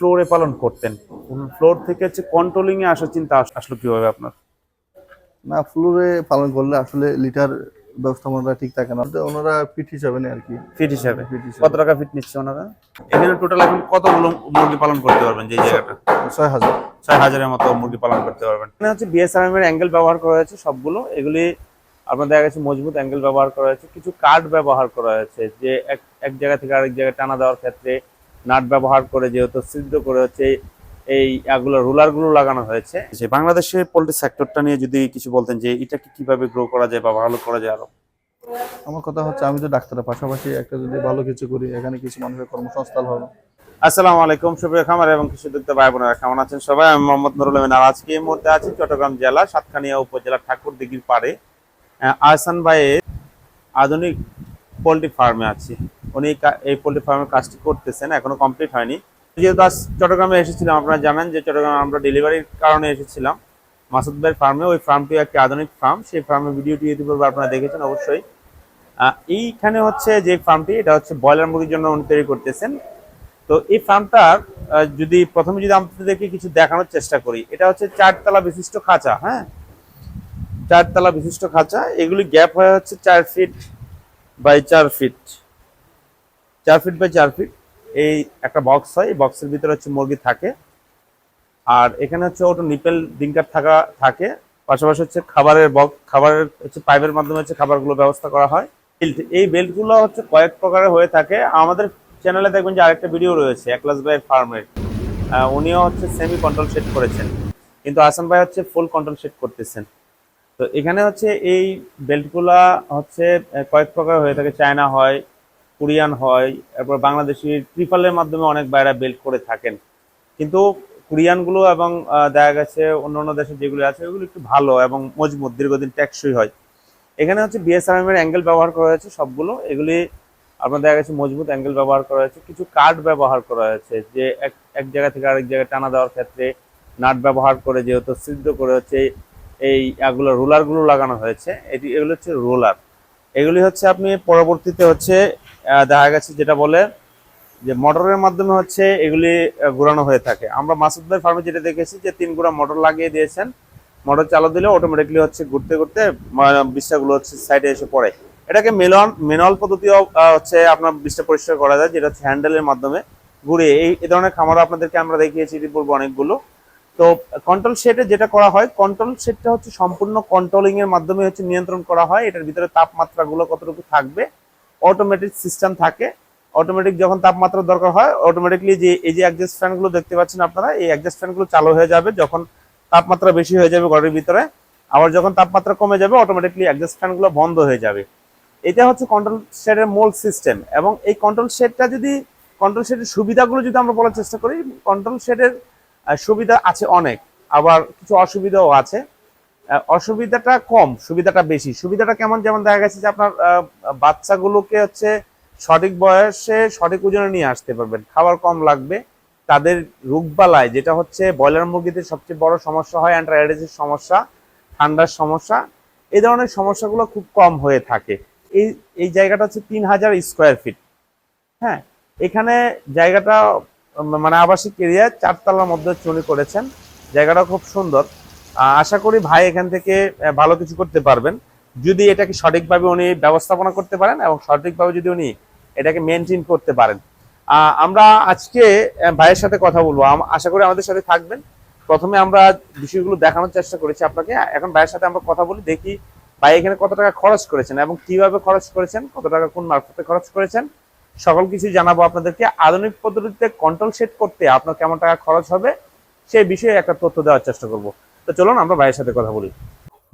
ফ্লোরে পালন করতেন। ফুল ফ্লোর থেকে হচ্ছে কন্ট্রোলিং এ আসার চিন্তা আস- আসলো কীভাবে আপনার? না ফ্লোরে পালন করলে আসলে লিটার ব্যবস্থাপনাটা ঠিক থাকে না। তো ওনারা ফিট হিসাবে নেই আর কি। ফিট হিসাবে? ফিট হিসাবে। কত টাকা ফিট নিচ্ছে ওনারা? এখানে টোটাল এখন কতগুলো মুরগি পালন করতে পারবেন যে জায়গাটা? ছয় হাজার। ছয় হাজারের মতো মুরগি পালন করতে পারবেন। এখানে হচ্ছে বিএসআরএম এর অ্যাঙ্গেল ব্যবহার করা হয়েছে সবগুলো। এগুলি আপনার দেখা গেছে মজবুত অ্যাঙ্গেল ব্যবহার করা হয়েছে। কিছু কাঠ ব্যবহার করা হয়েছে যে এক এক জায়গা থেকে আরেক জায়গায় টানা দেওয়ার ক্ষেত্রে নাট ব্যবহার করে যেহেতু ছিদ্র করে হচ্ছে এই এগুলো রুলারগুলো লাগানো হয়েছে। যে বাংলাদেশের পোল্ট্রি সেক্টরটা নিয়ে যদি কিছু বলতেন যে এটাকে কীভাবে গ্রো করা যায় বা ভালো করা যায় আরও। আমার কথা হচ্ছে আমি তো ডাক্তারের পাশাপাশি একটা যদি ভালো কিছু করি এখানে কিছু মানুষের কর্মসংস্থান হবে। আসসালামু আলাইকুম সুপ্রিয় খামার এবং কৃষি উদ্যোক্তা ভাই বোনেরা কেমন আছেন সবাই? আমি মোহাম্মদ নুরুল আমিন আর আজকে এই মুহূর্তে আছি চট্টগ্রাম জেলা সাতখানিয়া উপজেলা ঠাকুর দিঘির পাড়ে। আহ, আহসান ভাইয়ের আধুনিক পোলট্রি ফার্মে আছি। উনি এই পোলট্রি ফার্মের কাজটি করতেছেন, এখনও কমপ্লিট হয়নি। যেহেতু আজ চট্টগ্রামে এসেছিলাম, আপনারা জানেন যে চট্টগ্রামে আমরা ডেলিভারির কারণে এসেছিলাম। মাসুদ ভাইয়ের ফার্মে, ওই ফার্মটি একটি আধুনিক ফার্ম, সেই ফার্মের ভিডিওটি ইতিপূর্বে আপনারা দেখেছেন, অবশ্যই। এইখানে হচ্ছে যে ফার্মটি, এটা হচ্ছে ব্রয়লার মুরগির জন্য উনি তৈরি করতেছেন। তো এই ফার্মটার যদি প্রথমে যদি আপনাদেরকে কিছু দেখানোর চেষ্টা করি, এটা হচ্ছে চারতলা বিশিষ্ট খাঁচা হ্যাঁ? চারতলা বিশিষ্ট খাঁচা, এগুলি গ্যাপ হয়ে হচ্ছে চার ফিট বাই চার ফিট। চার ফিট বাই চার ফিট এই একটা বক্স হয়, এই বক্সের ভিতরে হচ্ছে মুরগি থাকে। আর এখানে হচ্ছে ওটা নিপেল ডিঙ্কার থাকা, থাকে। পাশাপাশি হচ্ছে খাবারের বক্স খাবারের হচ্ছে পাইপের মাধ্যমে হচ্ছে খাবারগুলো ব্যবস্থা করা হয়। বেল্ট এই বেল্টগুলো হচ্ছে কয়েক প্রকারের হয়ে থাকে। আমাদের চ্যানেলে দেখবেন যে আরেকটা ভিডিও রয়েছে একলাস ভাইয়ের ফার্মের উনিও হচ্ছে সেমি কন্ট্রোল সেট করেছেন। কিন্তু আসান ভাই হচ্ছে ফুল কন্ট্রোল সেট করতেছেন। তো এখানে হচ্ছে এই বেল্টগুলা হচ্ছে কয়েক প্রকার হয়ে থাকে। চায়না হয় কোরিয়ান হয়, এরপর বাংলাদেশি ট্রিপালের মাধ্যমে অনেক বাইরা বেল্ট করে থাকেন। কিন্তু কোরিয়ানগুলো এবং দেখা গেছে অন্য অন্য দেশে যেগুলো আছে, ওগুলো একটু ভালো এবং মজবুত, দীর্ঘদিন ট্যাক্সই হয়। এখানে হচ্ছে বিএসআরএম এর অ্যাঙ্গেল ব্যবহার করা হয়েছে সবগুলো। এগুলি আপনার দেখা গেছে মজবুত অ্যাঙ্গেল ব্যবহার করা হয়েছে। কিছু কাঠ ব্যবহার করা হয়েছে, যে এক এক জায়গা থেকে আরেক জায়গায় টানা দেওয়ার ক্ষেত্রে নাট ব্যবহার করে যেহেতু সিদ্ধ করে হচ্ছে এই এগুলো রোলারগুলো লাগানো হয়েছে। এটি, এগুলো হচ্ছে রোলার। এগুলি হচ্ছে আপনি পরবর্তীতে হচ্ছে দেখা গেছে যেটা বলে যে মোটরের মাধ্যমে হচ্ছে এগুলি ঘোরানো হয়ে থাকে। আমরা মাসুদ ভাই ফার্মে যেটা দেখেছি যে তিন গুড়া মোটর লাগিয়ে দিয়েছেন। মোটর চালু দিলে অটোমেটিকলি হচ্ছে ঘুরতে ঘুরতে বিষটাগুলো হচ্ছে সাইডে এসে পড়ে। এটাকে মেলন ম্যানুয়াল পদ্ধতিও হচ্ছে আপনার বিষটা পরিষ্কার করা যায়, যেটা হচ্ছে হ্যান্ডেলের মাধ্যমে ঘুরে এই এ ধরনের খামার আপনাদেরকে আমরা দেখিয়েছি এটি বলব অনেকগুলো। তো কন্ট্রোল সেটে যেটা করা হয় কন্ট্রোল সেটটা হচ্ছে সম্পূর্ণ কন্ট্রোলিং এর মাধ্যমে হচ্ছে নিয়ন্ত্রণ করা হয়। এটার ভিতরে তাপমাত্রাগুলো কতটুকু থাকবে অটোমেটিক সিস্টেম থাকে। অটোমেটিক যখন তাপমাত্রা দরকার হয় অটোমেটিকলি যে, এই যে অ্যাডজাস্ট ফ্যানগুলো দেখতে পাচ্ছেন আপনারা, এই অ্যাডজাস্ট ফ্যানগুলো চালু হয়ে যাবে যখন তাপমাত্রা বেশি হয়ে যাবে ঘরের ভিতরে। আবার যখন তাপমাত্রা কমে যাবে অটোমেটিকলি অ্যাডজাস্ট ফ্যানগুলো বন্ধ হয়ে যাবে। এটা হচ্ছে কন্ট্রোল শেডের মূল সিস্টেম এবং এই কন্ট্রোল শেডটা যদি কন্ট্রোল শেডের সুবিধাগুলো যদি আমরা বলার চেষ্টা করি কন্ট্রোল শেডের সুবিধা আছে অনেক। আবার কিছু অসুবিধাও আছে। অসুবিধাটা কম, সুবিধাটা বেশি। সুবিধাটা কেমন যেমন দেখা গেছে যে আপনার বাচ্চাগুলোকে হচ্ছে সঠিক বয়সে সঠিক ওজনে নিয়ে আসতে পারবেন। খাবার কম লাগবে, তাদের রোগবালায় যেটা হচ্ছে ব্রয়লার মুরগিতে সবচেয়ে বড় সমস্যা হয়, অ্যান্ট্রাইটিসের সমস্যা, ঠান্ডার সমস্যা এই ধরনের সমস্যাগুলো খুব কম হয়ে থাকে। এই এই জায়গাটা হচ্ছে তিন হাজার স্কোয়ার ফিট। হ্যাঁ এখানে জায়গাটা মানে আবাসিক এরিয়া, চারতলার মধ্যে চুরি করেছেন। জায়গাটা খুব সুন্দর। আশা করি ভাই এখান থেকে ভালো কিছু করতে পারবেন। যদি এটাকে সঠিকভাবে উনি ব্যবস্থাপনা করতে পারেন এবং সঠিকভাবে যদি উনি এটাকে মেনটেন করতে পারেন। আমরা আজকে ভাইয়ের সাথে কথা বলব। আশা করি আমাদের সাথে থাকবেন। প্রথমে আমরা বিষয়গুলো দেখানোর চেষ্টা করেছি আপনাকে। এখন ভাইয়ের সাথে আমরা কথা বলি, দেখি ভাই এখানে কত টাকা খরচ করেছেন এবং কীভাবে খরচ করেছেন, কত টাকা কোন মারফতে খরচ করেছেন। সকল কিছু জানাব আপনাদেরকে। আধুনিক পদ্ধতিতে কন্ট্রোল সেট করতে আপনার কেমন টাকা খরচ হবে, সেই বিষয়ে একটা তথ্য দেওয়ার চেষ্টা করব। তো চলুন আমরা ভাইয়ের সাথে কথা বলি।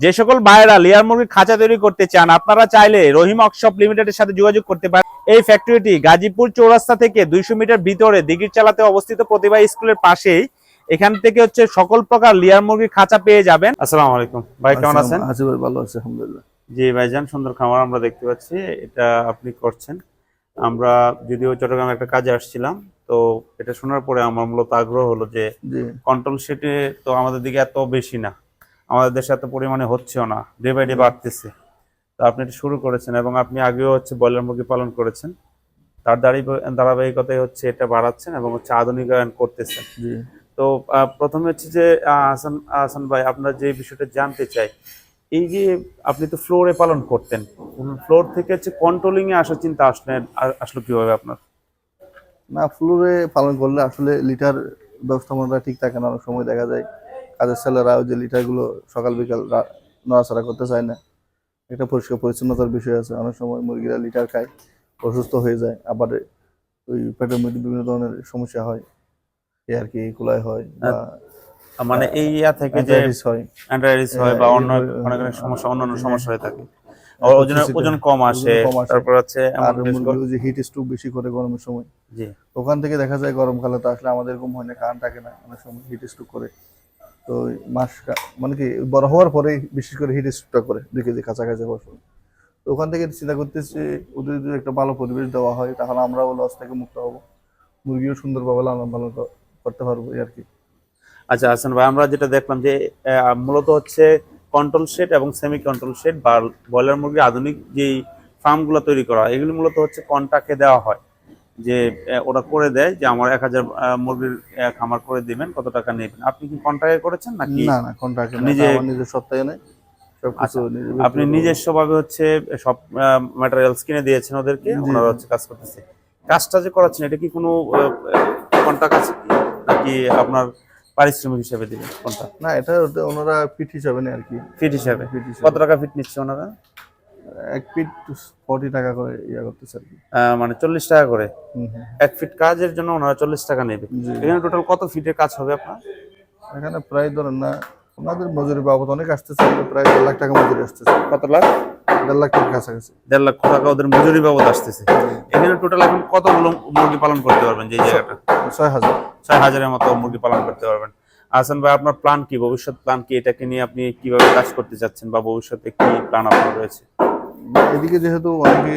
যে সকল ভাইয়েরা লেয়ার মুরগির খাঁচা তৈরি করতে চান আপনারা চাইলে রহিম অক্সপ লিমিটেডের সাথে যোগাযোগ করতে পারেন। এই ফ্যাক্টরিটি গাজীপুর চৌরাস্তা থেকে দুইশো মিটার ভিতরে দিঘির চালাতে অবস্থিত প্রতিভা স্কুলের পাশেই। এখান থেকে হচ্ছে সকল প্রকার লেয়ার মুরগির খাঁচা পেয়ে যাবেন। আসসালামু আলাইকুম। ভাই কেমন আছেন? আছি ভাই ভালো আছে আলহামদুলিল্লাহ। জি ভাইজান সুন্দর খামার আমরা দেখতে পাচ্ছি। এটা আপনি করছেন। আমরা যদিও চট্টগ্রামে একটা কাজে আসছিলাম তো এটা শোনার পরে আমার মূলত আগ্রহ হলো যে কন্ট্রোল সেটে তো আমাদের দিকে এত বেশি না। আমাদের দেশে এত পরিমাণে হচ্ছেও না। ডে বাই ডে বাড়তেছে। তো আপনি এটা শুরু করেছেন এবং আপনি আগেও হচ্ছে ব্রয়লার মুরগি পালন করেছেন। তার ধারাবাহিকতায় হচ্ছে এটা বাড়াচ্ছেন এবং হচ্ছে আধুনিকায়ন করতেছেন। তো প্রথমে হচ্ছে যে আহ, হাসান হাসান ভাই আপনার যে বিষয়টা জানতে চাই এই যে আপনি তো ফ্লোরে পালন করতেন ফ্লোর থেকে হচ্ছে কন্ট্রোলিং এ আসার চিন্তা আসলেন আসলো কীভাবে আপনার? না ফ্লোরে পালন করলে আসলে লিটার ব্যবস্থাপনাটা ঠিক থাকে না অনেক সময় দেখা যায় কাজের ছেলেরা ওই যে লিটারগুলো সকাল বিকাল নড়াচড়া করতে চায় না। একটা পরিষ্কার পরিচ্ছন্নতার বিষয় আছে। অনেক সময় মুরগিরা লিটার খায় অসুস্থ হয়ে যায় আবার ওই পেটের মধ্যে বিভিন্ন ধরনের সমস্যা হয় এই আর কি কুলাই হয় বা মানে এই ইয়া থেকে যে arthritis হয়। অ্যান্ড্রাইটিস হয় বা অন্য অনেক অনেক সমস্যা অন্যান্য সমস্যা হয়ে থাকে। হ্যাঁ, ওজন ওজন কম আসে। তারপর হচ্ছে আর যে হিট স্ট্রোক বেশি করে গরমের সময়। জি। ওখান থেকে দেখা যায় গরমকালে তো আসলে আমাদের এরকম হয় না কারেন্ট থাকে না অনেক সময় হিট স্ট্রোক করে। তো ওই মাস মানে কি বড় হওয়ার পরে বিশেষ করে হিট স্ট্রোকটা করে দুই কেজি কাছাকাছি হওয়ার সময় তো ওখান থেকে চিন্তা করতেছি ওদের যদি একটা ভালো পরিবেশ দেওয়া হয় তাহলে আমরাও লস থেকে মুক্ত হব। মুরগিও সুন্দরভাবে লালন পালন করতে পারব আর কি। আচ্ছা হাসান ভাই আমরা যেটা দেখলাম যে মূলত হচ্ছে কন্ট্রোল শেড এবং সেমি কন্ট্রোল শেড বা ব্রয়লার মুরগির আধুনিক যেই ফার্মগুলো তৈরি করা হয় এগুলি মূলত হচ্ছে কন্ট্রাক্টে দেওয়া হয়। যে ওরা করে দেয় যে আমার এক হাজার মুরগির খামার করে দিবেন কত টাকা নেবেন। আপনি কি কন্ট্রাক্টে করেছেন নাকি? না না কন্ট্রাক্ট নিজে- নিজের সত্তায় নেই। আপনি নিজস্ব ভাবে হচ্ছে সব ম্যাটেরিয়ালস কিনে দিয়েছেন ওদেরকে ওনারা হচ্ছে কাজ করতেছে। কাজটা যে করাচ্ছেন এটা কি কোনো কন্ট্রাক্ট আছে? নাকি আপনার পারিশ্রমিক হিসেবে দিবেন কোনটা না এটা ওনারা ফিট হিসাবে নেই আর কি। ফিট হিসাবে। ফিট হিসাবে। কত টাকা ফিট নিচ্ছে ওনারা? এক পিট ফর্টি টাকা করে ইয়া করতেছে আর কি। মানে চল্লিশ টাকা করে। এক ফিট কাজের জন্য ওনারা চল্লিশ টাকা নেবে। এখানে টোটাল কত ফিটের কাজ হবে আপনার? এখানে প্রায় ধরেন না ওনাদের মজুরি বাবদ অনেক আসতেছে প্রায় দেড় লাখ টাকা মজুরি আসতেছে। কত লাখ? দেড় লাখ টাকা কাছাকাছি। দেড় লাখ টাকা ওদের মজুরি বাবদ আসতেছে। এখানে টোটাল এখন কতগুলো মুরগি পালন করতে পারবেন যে জায়গাটা? ছয় হাজার। ছয় হাজারের মতো মুরগি পালন করতে পারবেন। আহসান ভাই আপনার প্ল্যান কি? ভবিষ্যৎ প্ল্যান কি? এটাকে নিয়ে আপনি কীভাবে কাজ করতে চাচ্ছেন বা ভবিষ্যতে কি প্ল্যান আপনার রয়েছে? এদিকে যেহেতু অনেকে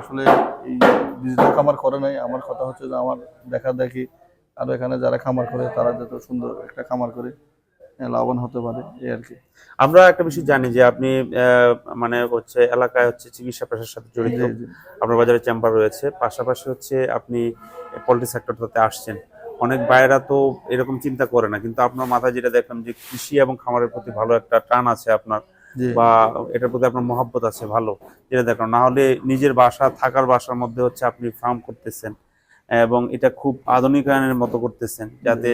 আসলে এই ডিজিটাল খামার করে নাই আমার কথা হচ্ছে যে আমার দেখা দেখি আর এখানে যারা খামার করে তারা যত সুন্দর একটা খামার করে লাভবান হতে পারে এই আর কি। আমরা একটা বিষয় জানি যে আপনি মানে হচ্ছে এলাকায় হচ্ছে চিকিৎসা পেশার সাথে জড়িত। আপনার বাজারে চেম্বার রয়েছে। পাশাপাশি হচ্ছে আপনি পোল্ট্রি সেক্টরটাতে আসছেন। অনেক বাইরা তো এরকম চিন্তা করে না কিন্তু আপনার মাথায় যেটা দেখলাম যে কৃষি এবং খামারের প্রতি ভালো একটা টান আছে আপনার। বা এটার প্রতি আপনার মহাব্বত আছে ভালো। যেটা দেখো না হলে নিজের বাসা থাকার বাসার মধ্যে হচ্ছে আপনি ফার্ম করতেছেন এবং এটা খুব আধুনিকায়নের মতো করতেছেন যাতে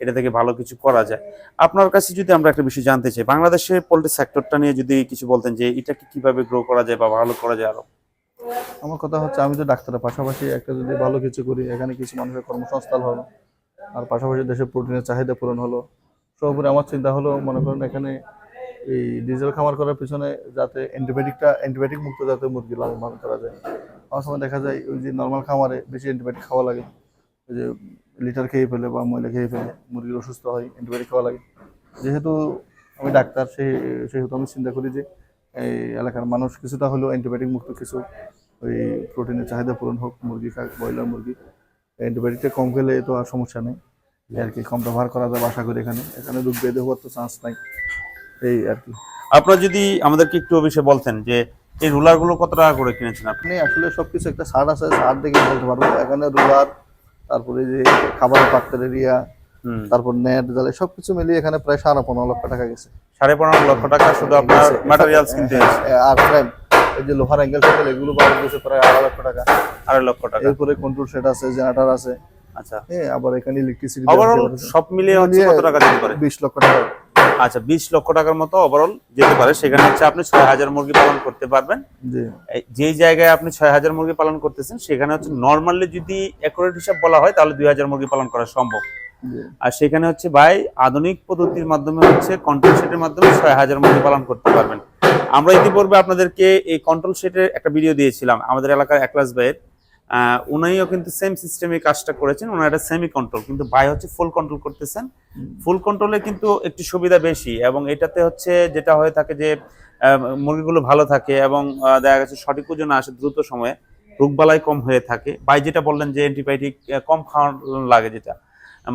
এটা থেকে ভালো কিছু করা যায়। আপনার কাছে যদি আমরা একটা বিষয় জানতে চাই বাংলাদেশের পোল্ট্রি সেক্টরটা নিয়ে যদি কিছু বলতেন যে এটাকে কীভাবে গ্রো করা যায় বা ভালো করা যায় আরও। আমার কথা হচ্ছে আমি তো ডাক্তারের পাশাপাশি একটা যদি ভালো কিছু করি এখানে কিছু মানুষের কর্মসংস্থান হলো আর পাশাপাশি দেশের প্রোটিনের চাহিদা পূরণ হলো। সর্বোপরি আমার চিন্তা হলো মনে করেন এখানে এই ডিজেল খামার করার পিছনে যাতে অ্যান্টিবায়োটিকটা, অ্যান্টিবায়োটিক মুক্ত যাতে মুরগি পালন করা যায়। আমার সময় দেখা যায় ওই যে নর্মাল খামারে বেশি অ্যান্টিবায়োটিক খাওয়া লাগে। ওই যে লিটার খেয়ে ফেলে বা ময়লা খেয়ে ফেলে মুরগির অসুস্থ হয়, অ্যান্টিবায়োটিক খাওয়া লাগে। যেহেতু আমি ডাক্তার সেই সেহেতু আমি চিন্তা করি যে এই এলাকার মানুষ কিছুটা হলেও অ্যান্টিবায়োটিক মুক্ত কিছু ওই প্রোটিনের চাহিদা পূরণ হোক, মুরগি খাক ব্রয়লার মুরগি। অ্যান্টিবায়োটিকটা কম খেলে তো আর সমস্যা নেই। আর কি কম ব্যবহার করা যায় আশা করি এখানে। এখানে রোগ বেঁধে হওয়ার তো চান্স নাই। এই আর কি। আপনারা যদি আমাদেরকে একটু বিষয়ে বলতেন যে এই রুলারগুলো কত টাকা করে কিনেছেন আপনি? আসলে সবকিছু একটা সার আছে সার দেখে বলতে পারব। এখানে রুলার তারপরে যে খাবারের পাত্রের এরিয়া তারপর নেট জালে সবকিছু মিলিয়ে এখানে প্রায় সাড়ে পনেরো লক্ষ টাকা গেছে। সাড়ে পনেরো লক্ষ টাকা শুধু আপনার ম্যাটেরিয়ালস কিনতে হ্যাঁ, আর ফ্রেম এই যে লোহার অ্যাঙ্গেল ফ্যাঙ্গেল এগুলো পাওয়া গেছে প্রায় আড়াই লক্ষ টাকা। আড়াই লক্ষ টাকা। এরপরে কন্ট্রোল সেট আছে জেনারেটর আছে। আচ্ছা। হ্যাঁ আবার এখানে ইলেকট্রিসিটি সব মিলিয়ে হচ্ছে কত টাকা যেতে পারে? বিশ লক্ষ টাকা। আচ্ছা বিশ লক্ষ টাকার মতো ওভারঅল যেতে পারে। সেখানে হচ্ছে আপনি ছয় হাজার মুরগি পালন করতে পারবেন। যেই জায়গায় আপনি ছয় হাজার মুরগি পালন করতেছেন সেখানে হচ্ছে নর্মালি যদি অ্যাকুরেট হিসাব বলা হয় তাহলে দুই হাজার মুরগি পালন করা সম্ভব। আর সেখানে হচ্ছে ভাই আধুনিক পদ্ধতির মাধ্যমে হচ্ছে কন্ট্রোল সেটের মাধ্যমে ছয় হাজার মুরগি পালন করতে পারবেন। আমরা ইতিপূর্বে আপনাদেরকে এই কন্ট্রোল সেটের একটা ভিডিও দিয়েছিলাম। আমাদের এলাকার একলাস ভাইয়ের। উনিও কিন্তু সেম সিস্টেমে কাজটা করেছেন ওনার একটা সেমি কন্ট্রোল কিন্তু ভাই হচ্ছে ফুল কন্ট্রোল করতেছেন। ফুল কন্ট্রোলে কিন্তু একটু সুবিধা বেশি, এবং এটাতে হচ্ছে যেটা হয়ে থাকে যে মুরগিগুলো ভালো থাকে এবং দেখা গেছে সঠিক ওজন আসে দ্রুত সময়ে, রোগবালাই কম হয়ে থাকে। ভাই যেটা বললেন যে অ্যান্টিবায়োটিক কম খাওয়ানো লাগে যেটা।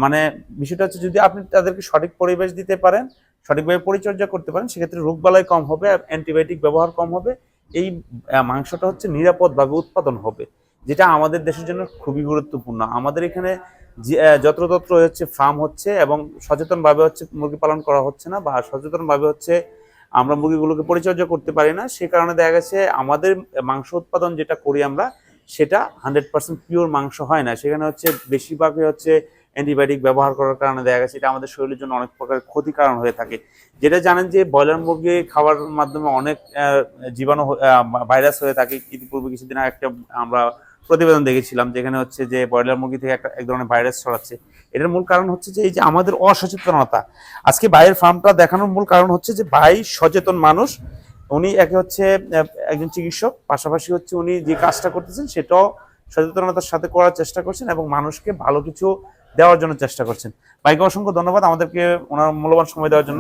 মানে বিষয়টা হচ্ছে যদি আপনি তাদেরকে সঠিক পরিবেশ দিতে পারেন, সঠিকভাবে পরিচর্যা করতে পারেন, সেক্ষেত্রে রোগবালাই কম হবে অ্যান্টিবায়োটিক ব্যবহার কম হবে। এই মাংসটা হচ্ছে নিরাপদভাবে উৎপাদন হবে। যেটা আমাদের দেশের জন্য খুবই গুরুত্বপূর্ণ। আমাদের এখানে যত্রতত্র হচ্ছে ফার্ম হচ্ছে এবং সচেতনভাবে হচ্ছে মুরগি পালন করা হচ্ছে না বা সচেতনভাবে হচ্ছে আমরা মুরগিগুলোকে পরিচর্যা করতে পারি না। সে কারণে দেখা গেছে আমাদের মাংস উৎপাদন যেটা করি আমরা, সেটা হান্ড্রেড পার্সেন্ট পিওর মাংস হয় না। সেখানে হচ্ছে বেশিরভাগই হচ্ছে অ্যান্টিবায়োটিক ব্যবহার করার কারণে দেখা গেছে এটা আমাদের শরীরের জন্য অনেক প্রকার ক্ষতি কারণ হয়ে থাকে। যেটা জানেন যে ব্রয়লার মুরগি খাওয়ার মাধ্যমে অনেক জীবাণু ভাইরাস হয়ে থাকে। ইতিপূর্বে কিছুদিন আগে একটা আমরা প্রতিবেদন দেখেছিলাম, যেখানে হচ্ছে যে ব্রয়লার মুরগি থেকে একটা এক ধরনের ভাইরাস ছড়াচ্ছে। এটার মূল কারণ হচ্ছে যে এই যে আমাদের অসচেতনতা, আজকে ভাইয়ের ফার্মটা দেখানোর মূল কারণ হচ্ছে যে ভাই সচেতন মানুষ, উনি একে হচ্ছে একজন চিকিৎসক, পাশাপাশি হচ্ছে উনি যে কাজটা করতেছেন সেটাও সচেতনতার সাথে করার চেষ্টা করছেন এবং মানুষকে ভালো কিছু দেওয়ার জন্য চেষ্টা করছেন। ভাইকে অসংখ্য ধন্যবাদ, আমাদেরকে ওনার মূল্যবান সময় দেওয়ার জন্য।